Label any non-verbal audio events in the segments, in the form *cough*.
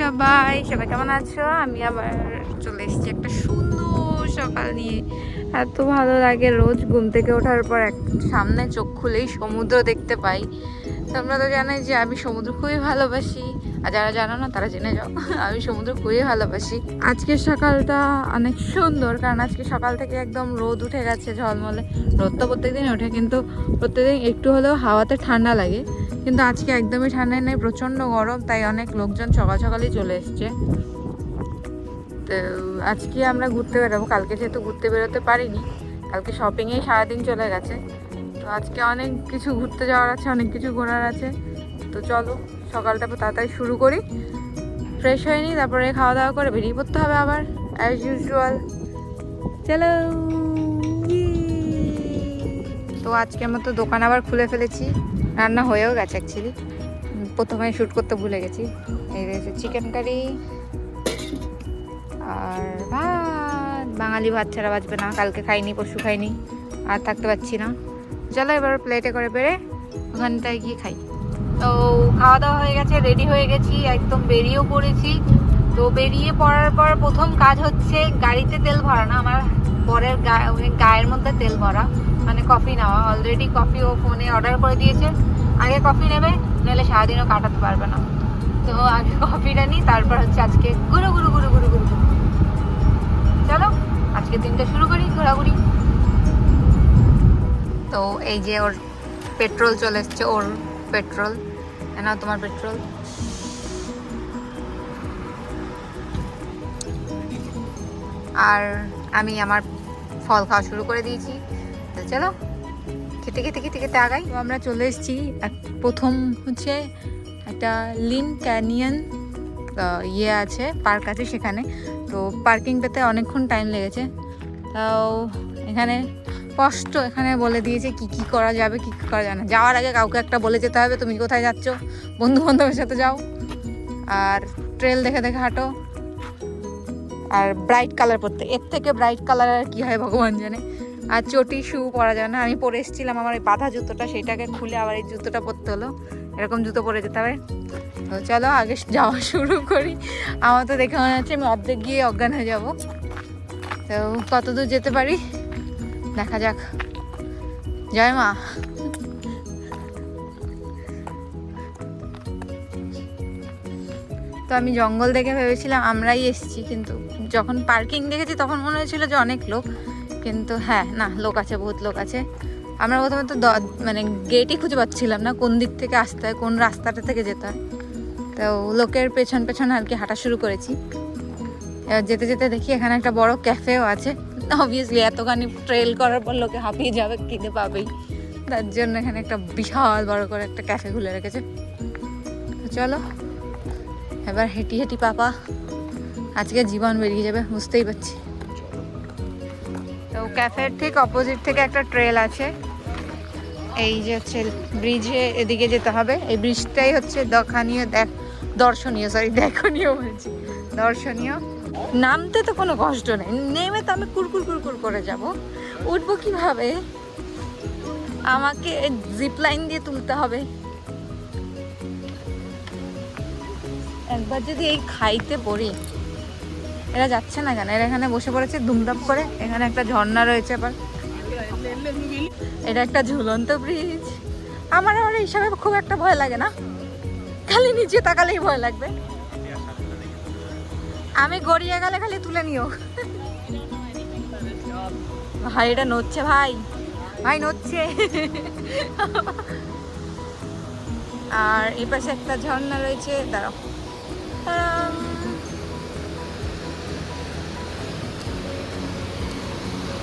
সবাই সবাই কেমন আছো? আমি আবার চলে এসেছি একটা সুন্দর সকাল নিয়ে। এত ভালো লাগে রোজ ঘুম থেকে ওঠার পর এক সামনে চোখ খুলেই সমুদ্র দেখতে পাই। তোমরা তো জানোই যে আমি সমুদ্র খুবই ভালোবাসি। আর যারা জানো না, তারা জেনে যাও। আমি সমুদ্র খুবই ভালোবাসি। আজকের সকালটা অনেক সুন্দর, কারণ আজকে সকাল থেকে একদম রোদ উঠে গেছে ঝলমলে। রোদ তো প্রত্যেকদিন ওঠে, কিন্তু প্রত্যেকদিন একটু হলেও হাওয়াতে ঠান্ডা লাগে। কিন্তু আজকে একদমই ঠান্ডা নেই, প্রচণ্ড গরম, তাই অনেক লোকজন সকাল সকালই চলে এসছে। তো আজকে আমরা ঘুরতে বেরোবো। কালকে যেহেতু ঘুরতে বেরোতে পারিনি, কালকে শপিংয়েই সারাদিন চলে গেছে। তো আজকে অনেক কিছু ঘুরতে যাওয়ার আছে, অনেক কিছু ঘোরার আছে। তো চলো সকালটা তাড়াতাড়ি শুরু করি। ফ্রেশ হয়ে নিই তারপরে খাওয়া দাওয়া করে বেরিয়ে পড়তে হবে আবার অ্যাজ ইউজুয়াল চলো তো আজকের মতো দোকান আবার খুলে ফেলেছি। রান্না হয়েও গেছে অ্যাকচুয়ালি প্রথমে শ্যুট করতে ভুলে গেছি। এই রয়েছে চিকেন কারি আর ভাত। বাঙালি ভাত ছাড়া বাঁচবে না, কালকে খাইনি, পরশু খাইনি, আর থাকতে পারছি না। চলো এবার প্লেটে করে বেড়ে ওখানটায় গিয়ে খাই। তো খাওয়া দাওয়া হয়ে গেছে রেডি হয়ে গেছি, একদম বেরিয়েও পড়েছি। তো বেরিয়ে পড়ার পর প্রথম কাজ হচ্ছে গাড়িতে তেল ভরা না আমার বরের গায়ে গায়ের মধ্যে তেল ভরা মানে কফি নেওয়া। অলরেডি কফি ও ফোনে অর্ডার করে দিয়েছে। আগে কফি নেবে, নাহলে সারাদিনও কাটাতে পারবে না। তো আগে কফিটা নিই, তারপর হচ্ছে আজকে গুরু গুরু গুরু গুরু গুরু। চলো, আজকে দিনটা শুরু করি, ঘোরাঘুরি। তো এই যে ওর পেট্রোল চলে এসছে, ওর পেট্রোল না তোমার পেট্রোল। আর আমি আমার ফল খাওয়া শুরু করে দিয়েছি। তো চলো, খেতে খেতে খেতে খেতে আগাই। আমরা চলে এসেছি প্রথম হচ্ছে একটা লিন ক্যানিয়ন ইয়ে আছে, পার্ক আছে সেখানে। তো পার্কিং পেতে অনেকক্ষণ টাইম লেগেছে। তাও এখানে স্পষ্ট এখানে বলে দিয়েছে কি কি করা যাবে, কি কি করা যাবে না। যাওয়ার আগে কাউকে একটা বলে যেতে হবে, তুমি কোথায় যাচ্ছ? বন্ধু বান্ধবের সাথে যাও। আর ট্রেল দেখে দেখে হাঁটো। আর ব্রাইট কালার পরতে। এর থেকে ব্রাইট কালার আর কি হয় ভগবান জানে। আর চটি শু পরা যায় না। আমি পরে এসেছিলাম, আমার এই বাঁধা জুতোটা সেটাকে খুলে আবার এই জুতোটা পরতে হলো। এরকম জুতো পরে যেতে হবে। তো চলো, আগে যাওয়া শুরু করি। আমার তো দেখে মনে হচ্ছে আমি অর্ধেক গিয়ে অজ্ঞান হয়ে যাব। তো কত দূর যেতে পারি? দেখা যাক। জয় মা। তো আমি জঙ্গল দেখে ভেবেছিলাম আমরাই এসেছি, কিন্তু যখন পার্কিং দেখেছি তখন মনে হয়েছিল যে অনেক লোক, কিন্তু হ্যাঁ না, লোক আছে, বহুত লোক আছে। আমরা প্রথমে তো মানে গেটই খুঁজে পাচ্ছিলাম না, কোন দিক থেকে আসতে হয়, কোন রাস্তাটা থেকে যেতে হয়। তো লোকের পেছন পেছন আর কি হাঁটা শুরু করেছি। এবার যেতে যেতে দেখি এখানে একটা বড় ক্যাফেও আছে। অবভিয়াসলি এতখানি ট্রেল করার পর লোকে হাঁপিয়ে যাবে কিনে পাবেই। তার জন্য এখানে একটা বিশাল বড় করে একটা ক্যাফে খুলে রেখেছে। চলো, এবার হেঁটি হেঁটি পাপা, আজকে জীবন বেরিয়ে যাবে, বুঝতেই পারছি। তো ক্যাফের ঠিক অপোজিট থেকে একটা ট্রেল আছে। এই যে হচ্ছে ব্রিজে এদিকে যেতে হবে। এই ব্রিজটাই হচ্ছে দখানীয় দেখ দর্শনীয় সরি দেখনীয় বলছি। দর্শনীয়। নামতে তো কোনো কষ্ট নেই। নেমে তো আমি কুরকুর কুরকুর করে যাব। উঠবো কীভাবে? আমাকে জিপ লাইন দিয়ে তুলতে হবে। একবার যদি এই খাইতে পড়ি, এরা যাচ্ছে না কেন? এরা এখানে বসে পড়েছে দুমদাম করে। এখানে একটা ঝর্ণা রয়েছে আবার। এটা একটা ঝুলন্ত ব্রিজ আমার আবার হিসাবে খুব একটা ভয় লাগে না। খালি নিচে তাকালেই ভয় লাগবে। আমি গড়িয়ে গেলে খালি তুলে নিও। ভাই, এটা নড়ছে ভাই। ভাই, নড়ছে। আর এই পাশে একটা ঝর্ণা রয়েছে, দাঁড়াও।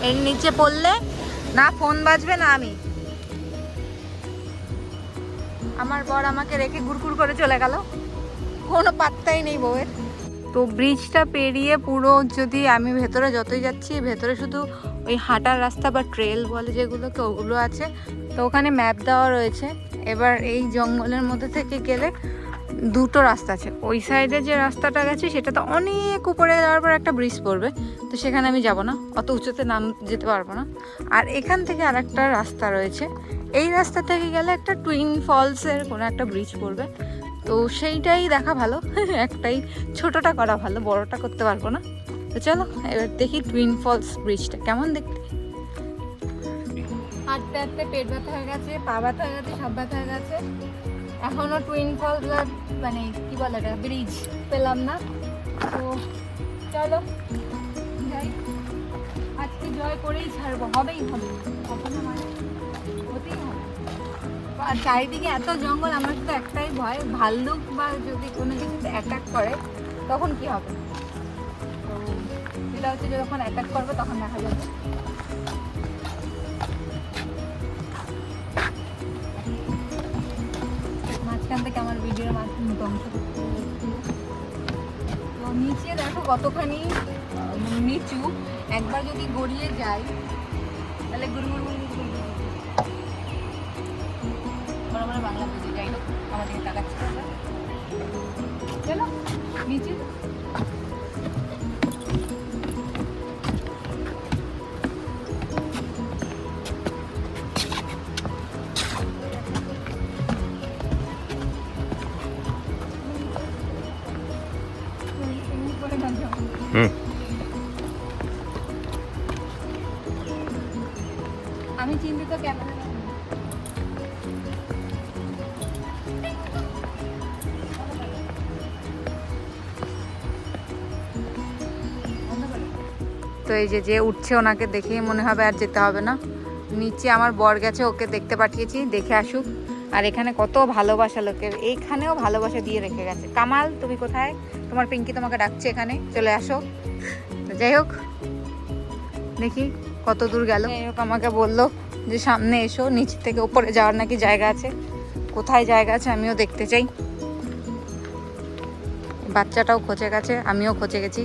এর নিচে পড়লে না ফোন বাজবে না আমি। আমার বর আমাকে রেখে গুড়গুড় করে চলে গেল। কোনো পাত্তাই নেই বউয়ের। তো ব্রিজটা পেরিয়ে পুরো যদি আমি ভেতরে যতই যাচ্ছি, ভেতরে শুধু ওই হাঁটার রাস্তা বা ট্রেল বলে যেগুলোকে ওগুলো আছে, তো ওখানে ম্যাপ দেওয়া রয়েছে। এবার এই জঙ্গলের মধ্যে থেকে গেলে দুটো রাস্তা আছে। ওই সাইডে যে রাস্তাটা গেছে সেটা তো অনেক উপরে যাওয়ার পর একটা ব্রিজ পড়বে। তো সেখানে আমি যাব না, অত উঁচুতে নাম যেতে পারব না। আর এখান থেকে আর একটা রাস্তা রয়েছে। এই রাস্তা থেকে গেলে একটা টুইন ফলসের কোনো একটা ব্রিজ পড়বে। তো সেইটাই দেখা ভালো। *laughs* একটাই ছোটটা করা ভালো, বড়টা করতে পারব না। তো চলো, এবার দেখি টুইন ফলস ব্রিজটা কেমন দেখতে? হাঁটতে হাঁটতে পেট ব্যথা হয়ে গেছে, পা ব্যথা হয়ে গেছে, সব ব্যথা হয়ে গেছে। এখনও টুইন ফলস মানে কি বলে এটা ব্রিজ পেলাম না। তো চলো, যাই। আজকে জয় করেই ছাড়বো, হবেই হবে হবে না মানে আর চারিদিকে এত জঙ্গল, আমার তো একটাই ভয়, ভাল্লুক বা যদি কোনো কিছু অ্যাটাক করে, তখন কি হবে? যেটা হচ্ছে যখন অ্যাটাক করবে, তখন দেখা যাবে। মাঝখান থেকে আমার ভিডিওর মাধ্যমে ধ্বংস তো নিচে দেখো কতখানি নিচু। একবার যদি গড়িয়ে যায় তাহলে গুরু বড় বাংলা বুঝি যাই হোক আমাদেরকে তাকাচ্ছে। চলো নিচে এই যে যে উঠছে ওনাকে দেখেই মনে হবে আর যেতে হবে না। নিচে আমার বর গেছে, ওকে দেখতে পাঠিয়েছি, দেখে আসুক। আর এখানে কত ভালোবাসা লোকের, এইখানেও ভালোবাসা দিয়ে রেখে গেছে। কামাল, তুমি কোথায়? তোমার পিঙ্কি তোমাকে ডাকছে এখানে, চলে আসো। যাই হোক, দেখি কত দূর গেল। যাই হোক, আমাকে বলল যে, সামনে এসো, নিচ থেকে উপরে যাওয়ার নাকি জায়গা আছে। কোথায় জায়গা আছে আমিও দেখতে চাই। বাচ্চাটাও খোঁচে গেছে, আমিও খোঁচে গেছি।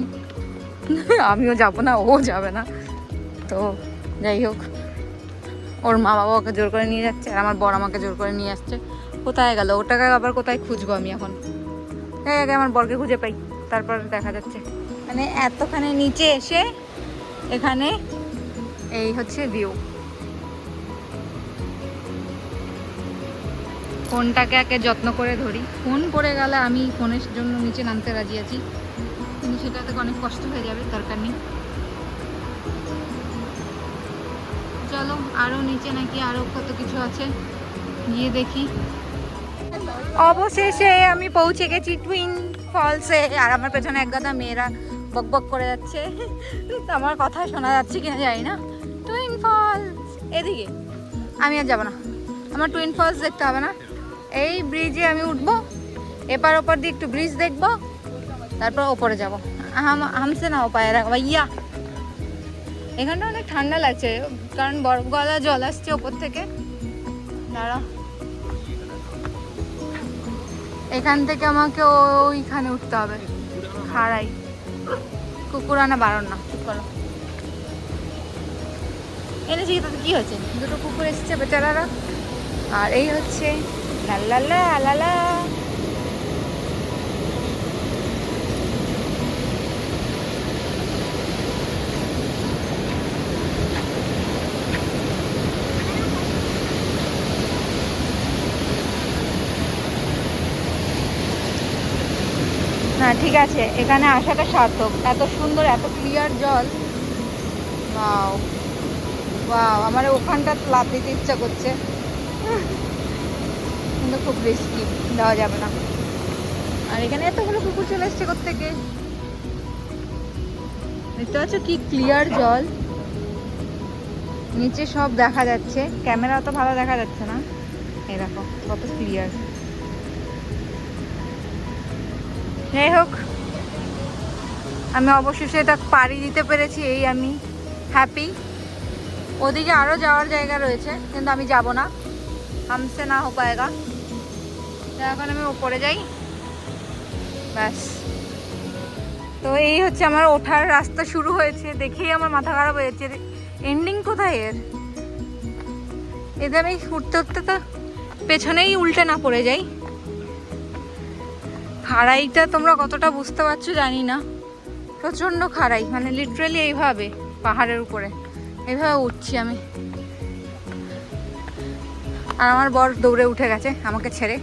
*laughs* আমিও যাব না, ও যাবে না। তো যাই হোক, ওর মা বাবা ওকে জোর করে নিয়ে যাচ্ছে, আর আমার বর আমাকে জোর করে নিয়ে আসছে। কোথায় গেল? ওটাকে আবার কোথায় খুঁজবো আমি এখন? তাই আগে আমার বরকে খুঁজে পাই, তারপর দেখা যাচ্ছে। মানে এতখানি নিচে এসে এখানে এই হচ্ছে ভিউ ফোনটাকে একে যত্ন করে ধরি। ফোন পড়ে গেলে আমি ফোনের জন্য নিচে নামতে রাজি আছি। কিন্তু সেটাতে অনেক কষ্ট হয়ে যাবে, দরকার নেই। চলো আরও নিচে নাকি আরও কত কিছু আছে? গিয়ে দেখি। অবশেষে আমি পৌঁছে গেছি টুইন ফলসে আর আমার পেছনে এক গাদা মেয়েরা বক বক করে যাচ্ছে। আমার কথা শোনা যাচ্ছে কিনা জানি না। টুইন ফলস এদিকে। আমি আর যাব না। আমার টুইন ফলস দেখতে হবে না। এই ব্রিজে আমি উঠবো। এপার ওপার দিয়ে একটু ব্রিজ দেখব। তারপর ওপরে যাব। হাম হামসে না ও পায়রা ভাইয়া। এখানটা অনেক ঠান্ডা লাগছে, কারণ বরফ গলা জল আসছে ওপর থেকে। দাঁড়া। এখান থেকে আমাকে ওইখানে উঠতে হবে। খাড়াই। কুকুর আনা বারণ না করো। এনেছি তাতে কি হয়েছে? দুটো কুকুর এসেছে বেচারারা। আর এই হচ্ছে লাল্লালা লালা হ্যাঁ ঠিক আছে, এখানে আসাটা সার্থক। এত সুন্দর, এত ক্লিয়ার জল। ওয়াও ওয়াও আমার ওখানটা লাভ দিতে ইচ্ছা করছে। কিন্তু খুব রিস্কি দেওয়া যাবে না। আর এখানে এতগুলো কুকুর চলে এসছে থেকে দেখতে পাচ্ছ কি ক্লিয়ার জল। নিচে সব দেখা যাচ্ছে। ক্যামেরা অত ভালো দেখা যাচ্ছে না। এরকম কত ক্লিয়ার যাই হোক, আমি অবশেষে এটা পাড়ি দিতে পেরেছি, এই আমি হ্যাপি ওদিকে আরও যাওয়ার জায়গা রয়েছে, কিন্তু আমি যাব না। হামসে না হো পায়েগা। এখন আমি ওপরে যাই। ব্যাস। তো এই হচ্ছে আমার ওঠার রাস্তা শুরু হয়েছে, দেখেই আমার মাথা খারাপ হয়েছে এন্ডিং কোথায় এর? এতে আমি উঠতে উঠতে তো পেছনেই উল্টে না পড়ে যাই। খাড়াইটা তোমরা কতটা বুঝতে পারছ জানি না। প্রচণ্ড খাড়াই মানে লিটারেলি এইভাবে পাহাড়ের উপরে। এইভাবে উঠছি আমি। আর আমার বর দৌড়ে উঠে গেছে, আমাকে ছেড়ে।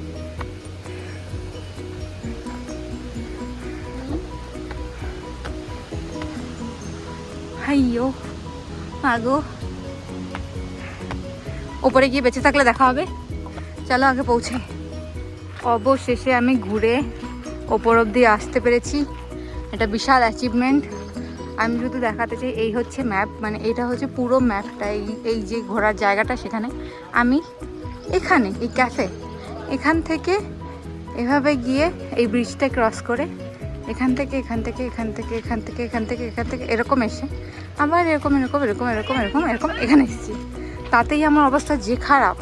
হাইও মাগো ওপরে গিয়ে বেঁচে থাকলে দেখা হবে। চলো আগে পৌঁছে। অবশেষে আমি ঘুরে ওপর অবধি আসতে পেরেছি। এটা বিশাল অ্যাচিভমেন্ট আমি শুধু দেখাতে চাই, এই হচ্ছে ম্যাপ মানে এটা হচ্ছে পুরো ম্যাপটা এই এই যে ঘোরার জায়গাটা সেখানে। আমি এখানে, এই ক্যাফে এখান থেকে এভাবে গিয়ে এই ব্রিজটা ক্রস করে এখান থেকে এখান থেকে এখান থেকে এখান থেকে এখান থেকে এখান থেকে, এরকম এসে আবার এরকম এরকম এরকম এরকম এরকম এরকম এখানে এসেছি। তাতেই আমার অবস্থা যে খারাপ,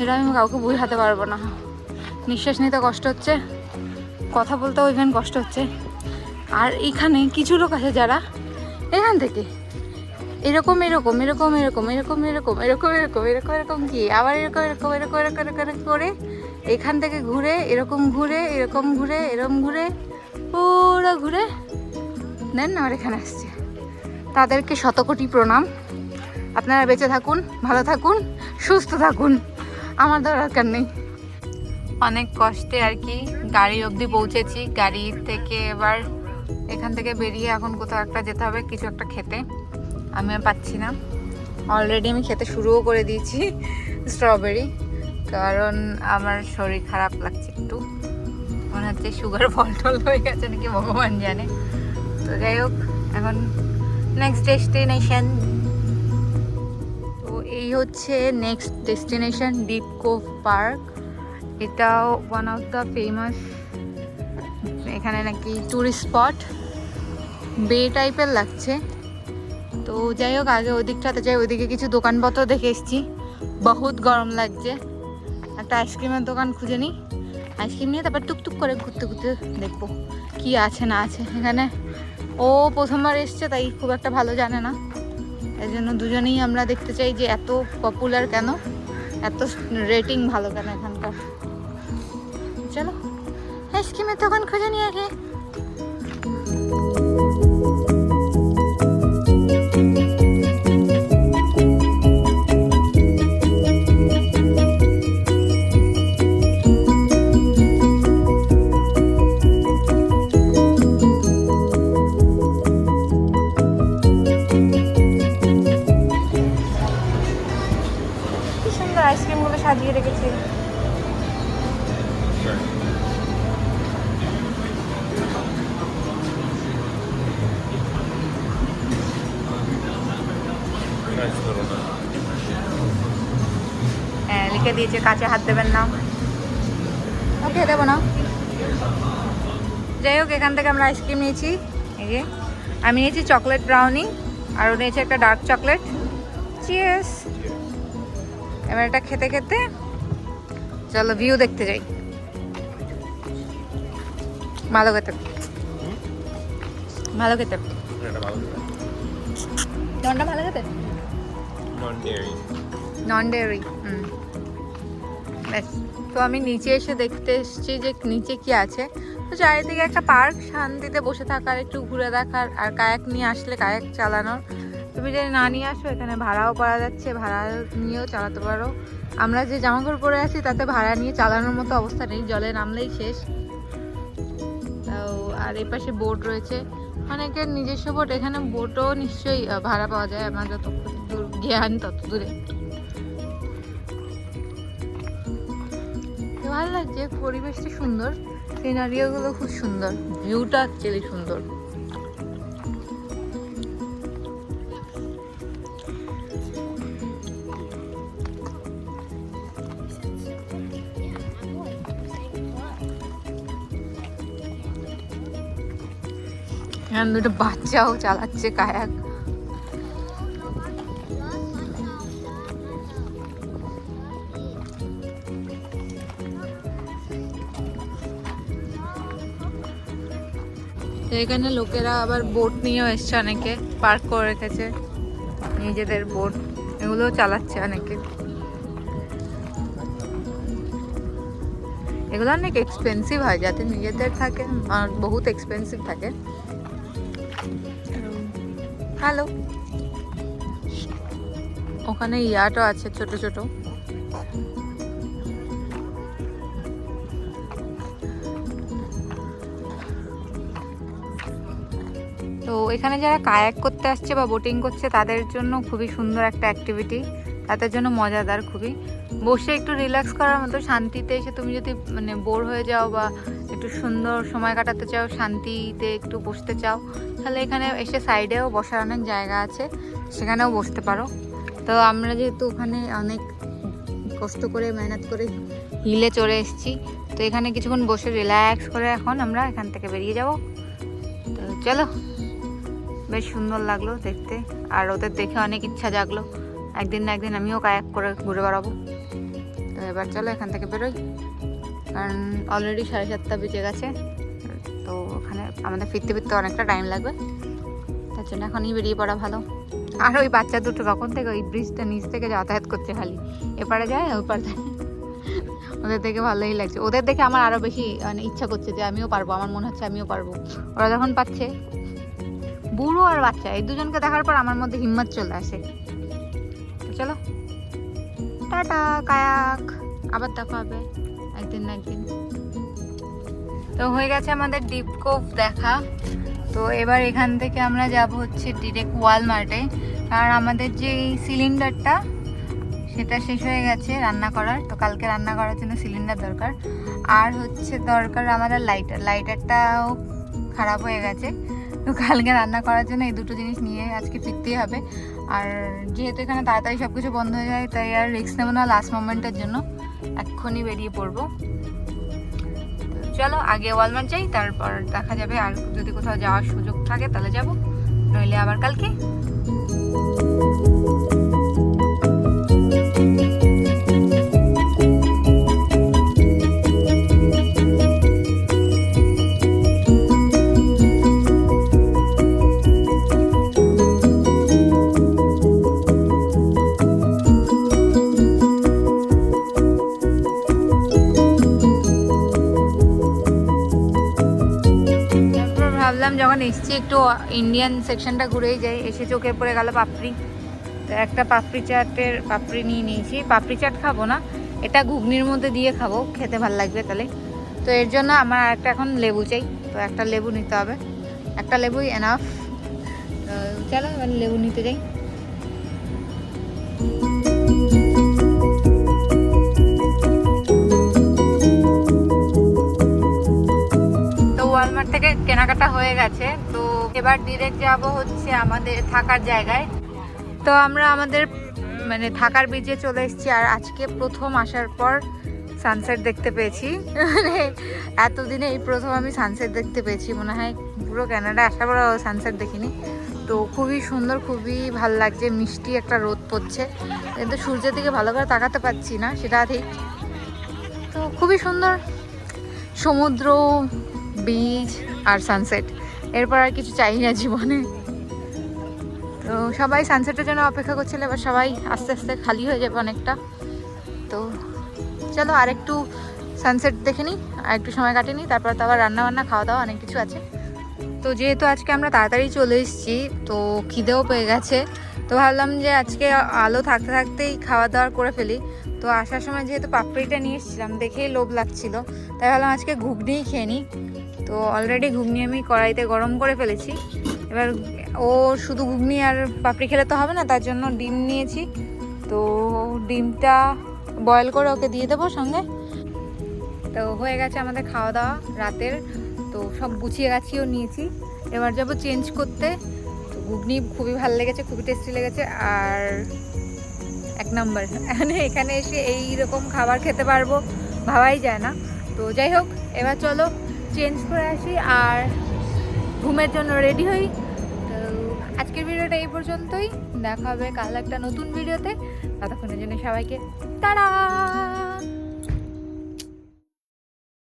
এটা আমি কাউকে বোঝাতে পারব না। নিঃশ্বাস নিতে কষ্ট হচ্ছে। কথা বলতেও ইভেন কষ্ট হচ্ছে আর এখানে কিছু লোক আছে যারা এখান থেকে এরকম এরকম এরকম এরকম এরকম এরকম এরকম এরকম এরকম এরকম কি আবার এরকম এরকম এরকম এরকম এরকম করে এখান থেকে ঘুরে এরকম ঘুরে এরকম ঘুরে এরকম ঘুরে পুরো ঘুরে দেন আমার এখানে আসছে তাদেরকে শতকোটি প্রণাম আপনারা বেঁচে থাকুন ভালো থাকুন সুস্থ থাকুন আমার দরকার নেই অনেক কষ্টে আর কি গাড়ি অবধি পৌঁছেছি। গাড়ি থেকে এবার এখান থেকে বেরিয়ে এখন কোথাও একটা যেতে হবে, কিছু একটা খেতে। আমি পাচ্ছি না। অলরেডি আমি খেতে শুরুও করে দিয়েছি স্ট্রবেরি কারণ আমার শরীর খারাপ লাগছে একটু। মনে হচ্ছে সুগার ফল ফলটল হয়ে গেছে নাকি ভগবান জানে। তো যাই হোক, এখন নেক্সট ডেস্টিনেশন তো এই হচ্ছে next destination deep cove park এটাও ওয়ান অফ দ্য ফেমাস এখানে নাকি টুরিস্ট স্পট বে টাইপের লাগছে। তো যাই হোক, আগে ওই দিকটাতে যাই, ওইদিকে কিছু দোকানপত্র দেখে এসেছি। বহুত গরম লাগছে। একটা আইসক্রিমের দোকান খুঁজে নিই। আইসক্রিম নিয়ে তারপর টুকটুক করে ঘুরতে ঘুরতে দেখব কি আছে, না আছে। এখানে ও প্রথমবার এসছে, তাই খুব একটা ভালো জানে না। এই জন্য দুজনেই আমরা দেখতে চাই যে এত পপুলার কেন? এত রেটিং ভালো কেন এখানকার? चलो इसकी में तो कन खुजन है লিখে দিয়েছে কাছে হাত দেবেন না। ওকে দেবো না। যাই হোক এখান থেকে আমরা আইসক্রিম নিয়েছি। এই যে আমি নিয়েছি চকলেট ব্রাউনি আর ও নিয়েছে একটা ডার্ক চকলেট চিয়ার্স এবার এটা খেতে খেতে চলো ভিউ দেখতে যাই। ভালো খেতে। ভালো খেতে। ভালো খেতে। নন ডেয়ারি হুম। তো আমি নিচে এসে দেখতে এসেছি যে নিচে কি আছে। তো চারিদিকে একটা পার্ক, শান্তিতে বসে থাকার, একটু ঘুরে দেখার, আর কায়াক নিয়ে আসলে কায়াক চালানোর। তুমি যদি না নিয়ে আসো, এখানে ভাড়াও করা যাচ্ছে, ভাড়া নিয়েও চালাতে পারো। আমরা যে জামাকাপড় পরে আছি, তাতে ভাড়া নিয়ে চালানোর মতো অবস্থা নেই, জলে নামলেই শেষ। আর এই পাশে বোট রয়েছে। অনেকের নিজস্ব বোট, এখানে বোটও নিশ্চয়ই ভাড়া পাওয়া যায়, আমার যত দূর জ্ঞান তত দূরে ভালো লাগছে পরিবেশটা সুন্দর সিনারিওগুলো খুব সুন্দর ভিউটা অ্যাকচুয়ালি সুন্দর। দুটো বাচ্চাও চালাচ্ছে কায়াক। তো এখানে লোকেরা আবার বোট নিয়েও এসছে অনেকে পার্ক করে রেখেছে। নিজেদের বোট এগুলোও চালাচ্ছে অনেকে। এগুলো অনেক এক্সপেন্সিভ হয়, যাতে নিজেদের থাকে বহুত এক্সপেন্সিভ থাকে। হ্যালো ওখানে ইয়াটও আছে ছোট ছোট। তো এখানে যারা কায়াক করতে আসছে বা বোটিং করছে, তাদের জন্য খুবই সুন্দর একটা অ্যাক্টিভিটি তাদের জন্য মজাদার খুবই। বসে একটু রিল্যাক্স করার মতো শান্তিতে এসে তুমি যদি মানে বোর হয়ে যাও বা একটু সুন্দর সময় কাটাতে চাও, শান্তিতে একটু বসতে চাও, তাহলে এখানে এসে সাইডেও বসার অনেক জায়গা আছে, সেখানেও বসতে পারো। তো আমরা যেহেতু ওখানে অনেক কষ্ট করে, মেহনত করে হিলে চড়ে এসেছি, তো এখানে কিছুক্ষণ বসে রিল্যাক্স করে এখন আমরা এখান থেকে বেরিয়ে যাব। তো চলো। বেশ সুন্দর লাগল দেখতে। আর ওদের দেখে অনেক ইচ্ছা জাগলো। একদিন না একদিন আমিও কায়াক করে ঘুরে বেড়াবো। তো এবার চলো এখান থেকে বেরোই। কারণ অলরেডি সাড়ে সাতটা বেজে গেছে। তো ওখানে আমাদের ফিরতে ফিরতে অনেকটা টাইম লাগবে। তার জন্য এখনই বেরিয়ে পড়া ভালো। আর ওই বাচ্চা দুটো তখন থেকে ওই ব্রিজটা নিচ থেকে যাতায়াত করছে খালি। এপারে যায়, ওপার যায়। ওদের দেখে ভালোই লাগছে। ওদের দেখে আমার আরও বেশি মানে ইচ্ছা করছে যে আমিও পারব। আমার মনে হচ্ছে আমিও পারব। ওরা যখন পাচ্ছে বুড়ো আর বাচ্চা, এই দুজনকে দেখার পর আমার মধ্যে হিম্মত চলে আসে। চলো। Tata, kayak. আবার দেখা হবে, একদিন না একদিন। তো হয়ে গেছে আমাদের ডিপ কোভ দেখা। তো এবার এখান থেকে আমরা যাব হচ্ছে ডিরেক্ট ওয়ালমার্টে। কারণ আমাদের যে সিলিন্ডারটা সেটা শেষ হয়ে গেছে রান্না করার। তো কালকে রান্না করার জন্য সিলিন্ডার দরকার। আর হচ্ছে দরকার আমাদের লাইটার লাইটারটাও খারাপ হয়ে গেছে। তো কালকে রান্না করার জন্য এই দুটো জিনিস নিয়ে আজকে ফিরতেই হবে। আর যেহেতু এখানে তাড়াতাড়ি সব কিছু বন্ধ হয়ে যায়, তাই আর রিক্স নেব না লাস্ট মোমেন্টের জন্য। এক্ষুনি বেরিয়ে পড়ব। চলো, আগে ওয়ালমার্ট যাই, তারপর দেখা যাবে। আর যদি কোথাও যাওয়ার সুযোগ থাকে, তাহলে যাব। নইলে আবার কালকে। এসছি, একটু ইন্ডিয়ান সেকশনটা ঘুরেই যাই। এসে চোখে পড়ে গেল পাপড়ি। তো একটা পাপড়ি চাটের পাপড়ি নিয়ে নিয়েছি। পাপড়ি চাট খাব না, এটা ঘুগনির মধ্যে দিয়ে খাব, খেতে ভালো লাগবে তাহলে। তো এর জন্য আমার একটা এখন লেবু চাই, তো একটা লেবু নিতে হবে। একটা লেবুই এনাফ চলো এবার লেবু নিতে যাই। কেনাকাটা হয়ে গেছে। তো এবার ডিরেক্ট যাব হচ্ছে আমাদের থাকার জায়গায়। তো আমরা আমাদের মানে থাকার বিচে চলে এসেছি আর আজকে প্রথম আসার পর সানসেট দেখতে পেয়েছি। মানে এতদিনে এই প্রথম আমি সানসেট দেখতে পেয়েছি। মনে হয় পুরো ক্যানাডা আসার পর সানসেট দেখিনি। তো খুবই সুন্দর, খুবই ভালো লাগছে। মিষ্টি একটা রোদ পড়ছে। কিন্তু সূর্যের দিকে ভালো করে তাকাতে পারছি না, সেটা ঠিক। তো খুবই সুন্দর। সমুদ্র বিচ আর সানসেট এরপর আর কিছু চাই না জীবনে। তো সবাই সানসেটের জন্য অপেক্ষা করছিল, এবার সবাই আস্তে আস্তে খালি হয়ে যাবে অনেকটা। তো চলো আর একটু সানসেট দেখে নিই আর একটু সময় কাটে নিই তারপর তো আবার রান্না বান্না খাওয়া দাওয়া অনেক কিছু আছে। তো যেহেতু আজকে আমরা তাড়াতাড়ি চলে এসেছি, তো খিদেও পেয়ে গেছে। তো ভাবলাম যে আজকে আলো থাকতে থাকতেই খাওয়া দাওয়া করে ফেলি। তো আসার সময় যেহেতু পাপড়িটা নিয়ে এসেছিলাম, দেখেই লোভ লাগছিল। তাই ভাবলাম আজকে ঘুগনিই খেয়ে নিই তো অলরেডি ঘুগনি আমি কড়াইতে গরম করে ফেলেছি। এবার ও শুধু ঘুগনি আর পাপড়ি খেলে তো হবে না, তার জন্য ডিম নিয়েছি। তো ডিমটা বয়েল করে ওকে দিয়ে দেবো সঙ্গে। তো হয়ে গেছে আমাদের খাওয়া দাওয়া রাতের। তো সব গুছিয়ে গাছিয়েও নিয়েছি। এবার যাব চেঞ্জ করতে। তো ঘুগনি খুবই ভালো লেগেছে, খুবই টেস্টি লেগেছে। আর এক নম্বর মানে এখানে এসে এই রকম খাবার খেতে পারব ভাবাই যায় না। তো যাই হোক, এবার চলো চেঞ্জ করে আসি আর ঘুমের জন্য রেডি হই। তো আজকের ভিডিওটা এই পর্যন্তই। দেখা হবে কাল একটা নতুন ভিডিওতে। ততক্ষণের জন্য সবাইকে তারা